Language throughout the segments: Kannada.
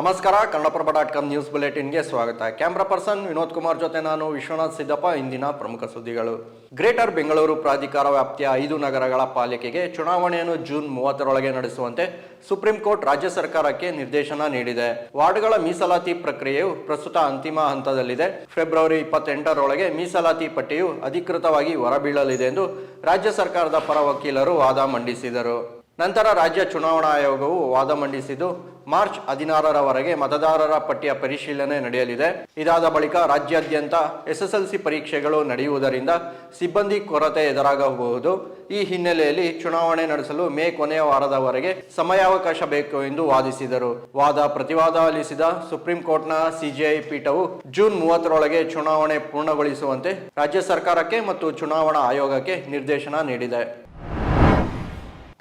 ನಮಸ್ಕಾರ, ಕನ್ನಡಪ್ರಭ ಡಾಟ್ ಕಾಮ್ ನ್ಯೂಸ್ ಬುಲೆಟಿನ್ಗೆ ಸ್ವಾಗತ. ಕ್ಯಾಮ್ರಾ ಪರ್ಸನ್ ವಿನೋದ್ ಕುಮಾರ್ ಜೊತೆ ನಾನು ವಿಶ್ವನಾಥ್ ಸಿದ್ದಪ್ಪ, ಇಂದಿನ ಪ್ರಮುಖ ಸುದ್ದಿಗಳು. ಗ್ರೇಟರ್ ಬೆಂಗಳೂರು ಪ್ರಾಧಿಕಾರ ವ್ಯಾಪ್ತಿಯ ಐದು ನಗರಗಳ ಪಾಲಿಕೆಗೆ ಚುನಾವಣೆಯನ್ನು ಜೂನ್ ಮೂವತ್ತರೊಳಗೆ ನಡೆಸುವಂತೆ ಸುಪ್ರೀಂ ಕೋರ್ಟ್ ರಾಜ್ಯ ಸರ್ಕಾರಕ್ಕೆ ನಿರ್ದೇಶನ ನೀಡಿದೆ. ವಾರ್ಡ್ಗಳ ಮೀಸಲಾತಿ ಪ್ರಕ್ರಿಯೆಯು ಪ್ರಸ್ತುತ ಅಂತಿಮ ಹಂತದಲ್ಲಿದೆ. ಫೆಬ್ರವರಿ ಇಪ್ಪತ್ತೆಂಟರೊಳಗೆ ಮೀಸಲಾತಿ ಪಟ್ಟಿಯು ಅಧಿಕೃತವಾಗಿ ಹೊರಬೀಳಲಿದೆ ಎಂದು ರಾಜ್ಯ ಸರ್ಕಾರದ ಪರ ವಕೀಲರು ವಾದ ಮಂಡಿಸಿದರು. ನಂತರ ರಾಜ್ಯ ಚುನಾವಣಾ ಆಯೋಗವು ವಾದ ಮಂಡಿಸಿದ್ದು, ಮಾರ್ಚ್ ಹದಿನಾರರವರೆಗೆ ಮತದಾರರ ಪಟ್ಟಿಯ ಪರಿಶೀಲನೆ ನಡೆಯಲಿದೆ. ಇದಾದ ಬಳಿಕ ರಾಜ್ಯಾದ್ಯಂತ ಎಸ್ಎಸ್ಎಲ್ಸಿ ಪರೀಕ್ಷೆಗಳು ನಡೆಯುವುದರಿಂದ ಸಿಬ್ಬಂದಿ ಕೊರತೆ ಎದುರಾಗಬಹುದು. ಈ ಹಿನ್ನೆಲೆಯಲ್ಲಿ ಚುನಾವಣೆ ನಡೆಸಲು ಮೇ ಕೊನೆಯ ವಾರದವರೆಗೆ ಸಮಯಾವಕಾಶ ಬೇಕು ಎಂದು ವಾದಿಸಿದರು. ವಾದ ಪ್ರತಿವಾದ ಆಲಿಸಿದ ಸುಪ್ರೀಂ ಕೋರ್ಟ್ನ ಸಿಜಿಐ ಪೀಠವು ಜೂನ್ ಮೂವತ್ತರೊಳಗೆ ಚುನಾವಣೆ ಪೂರ್ಣಗೊಳಿಸುವಂತೆ ರಾಜ್ಯ ಸರ್ಕಾರಕ್ಕೆ ಮತ್ತು ಚುನಾವಣಾ ಆಯೋಗಕ್ಕೆ ನಿರ್ದೇಶನ ನೀಡಿದೆ.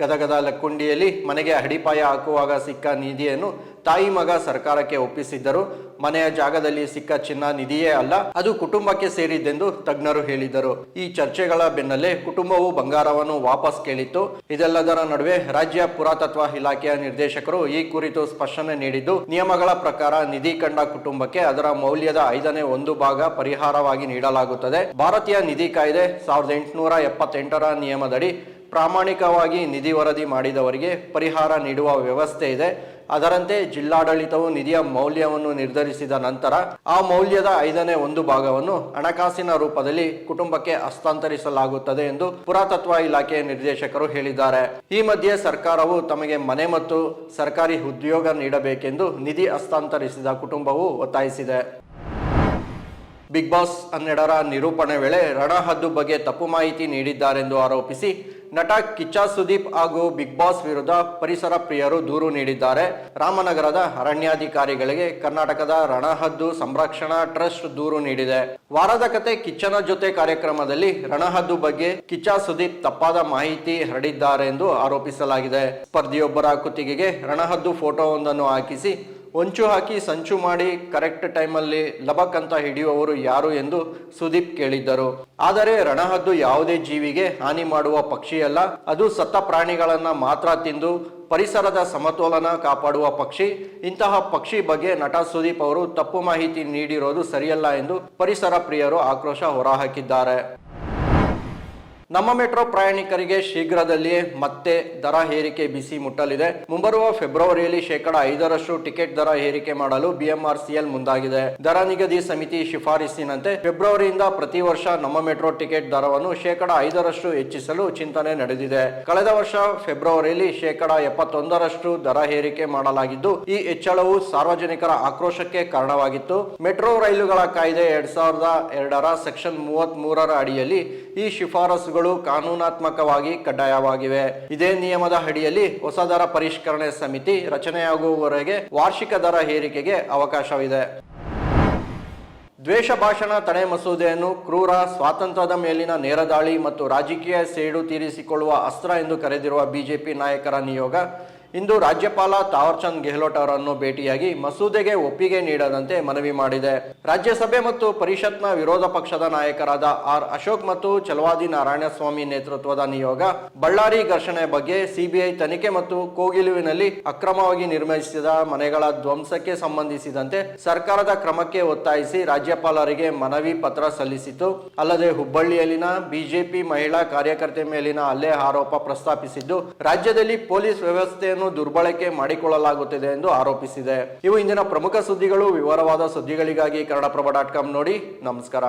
ಗದಗದ ಲಕ್ಕುಂಡಿಯಲ್ಲಿ ಮನೆಗೆ ಅಡಿಪಾಯ ಹಾಕುವಾಗ ಸಿಕ್ಕ ನಿಧಿಯನ್ನು ತಾಯಿ ಮಗ ಸರ್ಕಾರಕ್ಕೆ ಒಪ್ಪಿಸಿದ್ದರು. ಮನೆಯ ಜಾಗದಲ್ಲಿ ಸಿಕ್ಕ ಚಿನ್ನ ನಿಧಿಯೇ ಅಲ್ಲ, ಅದು ಕುಟುಂಬಕ್ಕೆ ಸೇರಿದ್ದೆಂದು ತಜ್ಞರು ಹೇಳಿದರು. ಈ ಚರ್ಚೆಗಳ ಬೆನ್ನಲ್ಲೇ ಕುಟುಂಬವು ಬಂಗಾರವನ್ನು ವಾಪಸ್ ಕೇಳಿತ್ತು. ಇದೆಲ್ಲದರ ನಡುವೆ ರಾಜ್ಯ ಪುರಾತತ್ವ ಇಲಾಖೆಯ ನಿರ್ದೇಶಕರು ಈ ಕುರಿತು ಸ್ಪಷ್ಟನೆ ನೀಡಿದ್ದು, ನಿಯಮಗಳ ಪ್ರಕಾರ ನಿಧಿ ಕಂಡ ಕುಟುಂಬಕ್ಕೆ ಅದರ ಮೌಲ್ಯದ ಐದನೇ ಒಂದು ಭಾಗ ಪರಿಹಾರವಾಗಿ ನೀಡಲಾಗುತ್ತದೆ. ಭಾರತೀಯ ನಿಧಿ ಕಾಯ್ದೆ ಸಾವಿರದ ಎಂಟುನೂರ ಎಪ್ಪತ್ತೆಂಟರ ನಿಯಮದಡಿ ಪ್ರಾಮಾಣಿಕವಾಗಿ ನಿಧಿ ವರದಿ ಮಾಡಿದವರಿಗೆ ಪರಿಹಾರ ನೀಡುವ ವ್ಯವಸ್ಥೆ ಇದೆ. ಅದರಂತೆ ಜಿಲ್ಲಾಡಳಿತವು ನಿಧಿಯ ಮೌಲ್ಯವನ್ನು ನಿರ್ಧರಿಸಿದ ನಂತರ ಆ ಮೌಲ್ಯದ ಐದನೇ ಒಂದು ಭಾಗವನ್ನು ಹಣಕಾಸಿನ ರೂಪದಲ್ಲಿ ಕುಟುಂಬಕ್ಕೆ ಹಸ್ತಾಂತರಿಸಲಾಗುತ್ತದೆ ಎಂದು ಪುರಾತತ್ವ ಇಲಾಖೆ ನಿರ್ದೇಶಕರು ಹೇಳಿದ್ದಾರೆ. ಈ ಮಧ್ಯೆ ಸರ್ಕಾರವು ತಮಗೆ ಮನೆ ಮತ್ತು ಸರ್ಕಾರಿ ಉದ್ಯೋಗ ನೀಡಬೇಕೆಂದು ನಿಧಿ ಹಸ್ತಾಂತರಿಸಿದ ಕುಟುಂಬವು ಒತ್ತಾಯಿಸಿದೆ. ಬಿಗ್ ಬಾಸ್ ಹನ್ನೆರಡರ ನಿರೂಪಣೆ ವೇಳೆ ರಣಹದ್ದು ಬಗ್ಗೆ ತಪ್ಪು ಮಾಹಿತಿ ನೀಡಿದ್ದಾರೆಂದು ಆರೋಪಿಸಿ ನಟ ಕಿಚ್ಚ ಸುದೀಪ್ ಹಾಗೂ ಬಿಗ್ ಬಾಸ್ ವಿರುದ್ಧ ಪರಿಸರ ಪ್ರಿಯರು ದೂರು ನೀಡಿದ್ದಾರೆ. ರಾಮನಗರದ ಅರಣ್ಯಾಧಿಕಾರಿಗಳಿಗೆ ಕರ್ನಾಟಕದ ರಣಹದ್ದು ಸಂರಕ್ಷಣಾ ಟ್ರಸ್ಟ್ ದೂರು ನೀಡಿದೆ. ವಾರದ ಕತೆ ಕಿಚ್ಚನ ಜೊತೆ ಕಾರ್ಯಕ್ರಮದಲ್ಲಿ ರಣಹದ್ದು ಬಗ್ಗೆ ಕಿಚ್ಚ ಸುದೀಪ್ ತಪ್ಪಾದ ಮಾಹಿತಿ ಹರಡಿದ್ದಾರೆ ಎಂದು ಆರೋಪಿಸಲಾಗಿದೆ. ಸ್ಪರ್ಧಿಯೊಬ್ಬರ ಕುತ್ತಿಗೆಗೆ ರಣಹದ್ದು ಫೋಟೋವೊಂದನ್ನು ಹಾಕಿಸಿ ಹೊಂಚು ಹಾಕಿ ಸಂಚು ಮಾಡಿ ಕರೆಕ್ಟ್ ಟೈಮಲ್ಲಿ ಲಬಕ್ ಅಂತ ಹಿಡಿಯುವವರು ಯಾರು ಎಂದು ಸುದೀಪ್ ಕೇಳಿದ್ದರು. ಆದರೆ ರಣಹದ್ದು ಯಾವುದೇ ಜೀವಿಗೆ ಹಾನಿ ಮಾಡುವ ಪಕ್ಷಿಯಲ್ಲ. ಅದು ಸತ್ತ ಪ್ರಾಣಿಗಳನ್ನ ಮಾತ್ರ ತಿಂದು ಪರಿಸರದ ಸಮತೋಲನ ಕಾಪಾಡುವ ಪಕ್ಷಿ. ಇಂತಹ ಪಕ್ಷಿ ಬಗ್ಗೆ ನಟ ಸುದೀಪ್ ಅವರು ತಪ್ಪು ಮಾಹಿತಿ ನೀಡಿರೋದು ಸರಿಯಲ್ಲ ಎಂದು ಪರಿಸರ ಪ್ರಿಯರು ಆಕ್ರೋಶ ಹೊರಹಾಕಿದ್ದಾರೆ. ನಮ್ಮ ಮೆಟ್ರೋ ಪ್ರಯಾಣಿಕರಿಗೆ ಶೀಘ್ರದಲ್ಲಿಯೇ ಮತ್ತೆ ದರ ಏರಿಕೆ ಬಿಸಿ ಮುಟ್ಟಲಿದೆ. ಮುಂಬರುವ ಫೆಬ್ರವರಿಯಲ್ಲಿ ಶೇಕಡ ಐದರಷ್ಟು ಟಿಕೆಟ್ ದರ ಏರಿಕೆ ಮಾಡಲು ಬಿಎಂಆರ್ಸಿಎಲ್ ಮುಂದಾಗಿದೆ. ದರ ನಿಗದಿ ಸಮಿತಿ ಶಿಫಾರಸಿನಂತೆ ಫೆಬ್ರವರಿಯಿಂದ ಪ್ರತಿ ವರ್ಷ ನಮ್ಮ ಮೆಟ್ರೋ ಟಿಕೆಟ್ ದರವನ್ನು ಶೇಕಡ ಐದರಷ್ಟು ಹೆಚ್ಚಿಸಲು ಚಿಂತನೆ ನಡೆದಿದೆ. ಕಳೆದ ವರ್ಷ ಫೆಬ್ರವರಿಯಲ್ಲಿ ಶೇಕಡ ಎಪ್ಪತ್ತೊಂದರಷ್ಟು ದರ ಏರಿಕೆ ಮಾಡಲಾಗಿದ್ದು, ಈ ಹೆಚ್ಚಳವು ಸಾರ್ವಜನಿಕರ ಆಕ್ರೋಶಕ್ಕೆ ಕಾರಣವಾಗಿತ್ತು. ಮೆಟ್ರೋ ರೈಲುಗಳ ಕಾಯ್ದೆ ಎರಡ್ ಸಾವಿರದ ಎರಡರ ಸೆಕ್ಷನ್ ಮೂವತ್ತ್ ಮೂರರ ಅಡಿಯಲ್ಲಿ ಈ ಶಿಫಾರಸುಗಳು ಕಾನೂನಾತ್ಮಕವಾಗಿ ಕಡ್ಡಾಯವಾಗಿವೆ. ಇದೇ ನಿಯಮದ ಅಡಿಯಲ್ಲಿ ಹೊಸ ದರ ಪರಿಷ್ಕರಣೆ ಸಮಿತಿ ರಚನೆಯಾಗುವವರೆಗೆ ವಾರ್ಷಿಕ ದರ ಏರಿಕೆಗೆ ಅವಕಾಶವಿದೆ. ದ್ವೇಷ ಭಾಷಣ ತಡೆ ಮಸೂದೆಯನ್ನು ಕ್ರೂರ ಸ್ವಾತಂತ್ರ್ಯದ ಮೇಲಿನ ನೇರದಾಳಿ ಮತ್ತು ರಾಜಕೀಯ ಸೇಡು ತೀರಿಸಿಕೊಳ್ಳುವ ಅಸ್ತ್ರ ಎಂದು ಕರೆದಿರುವ ಬಿಜೆಪಿ ನಾಯಕರ ನಿಯೋಗ ಇಂದು ರಾಜ್ಯಪಾಲ ತಾವರ್ಚಂದ್ ಗೆಹ್ಲೋಟ್ ಅವರನ್ನು ಭೇಟಿಯಾಗಿ ಮಸೂದೆಗೆ ಒಪ್ಪಿಗೆ ನೀಡದಂತೆ ಮನವಿ ಮಾಡಿದೆ. ರಾಜ್ಯಸಭೆ ಮತ್ತು ಪರಿಷತ್ನ ವಿರೋಧ ಪಕ್ಷದ ನಾಯಕರಾದ ಆರ್ ಅಶೋಕ್ ಮತ್ತು ಚಲವಾದಿ ನಾರಾಯಣಸ್ವಾಮಿ ನೇತೃತ್ವದ ನಿಯೋಗ ಬಳ್ಳಾರಿ ಘರ್ಷಣೆ ಬಗ್ಗೆ ಸಿಬಿಐ ತನಿಖೆ ಮತ್ತು ಕೋಗಿಲುವಿನಲ್ಲಿ ಅಕ್ರಮವಾಗಿ ನಿರ್ಮಿಸಿದ ಮನೆಗಳ ಧ್ವಂಸಕ್ಕೆ ಸಂಬಂಧಿಸಿದಂತೆ ಸರ್ಕಾರದ ಕ್ರಮಕ್ಕೆ ಒತ್ತಾಯಿಸಿ ರಾಜ್ಯಪಾಲರಿಗೆ ಮನವಿ ಪತ್ರ ಸಲ್ಲಿಸಿತು ಅಲ್ಲದೆ ಹುಬ್ಬಳ್ಳಿಯಲ್ಲಿನ ಬಿಜೆಪಿ ಮಹಿಳಾ ಕಾರ್ಯಕರ್ತೆ ಮೇಲಿನ ಹಲ್ಲೆ ಆರೋಪ ಪ್ರಸ್ತಾಪಿಸಿದ್ದು, ರಾಜ್ಯದಲ್ಲಿ ಪೊಲೀಸ್ ವ್ಯವಸ್ಥೆಯನ್ನು ದುರ್ಬಳಕೆ ಮಾಡಿಕೊಳ್ಳಲಾಗುತ್ತಿದೆ ಎಂದು ಆರೋಪಿಸಿದೆ. ಇವು ಇಂದಿನ ಪ್ರಮುಖ ಸುದ್ದಿಗಳು. ವಿವರವಾದ ಸುದ್ದಿಗಳಿಗಾಗಿ ಕನ್ನಡಪ್ರಭ ಡಾಟ್ ಕಾಮ್ ನೋಡಿ. ನಮಸ್ಕಾರ.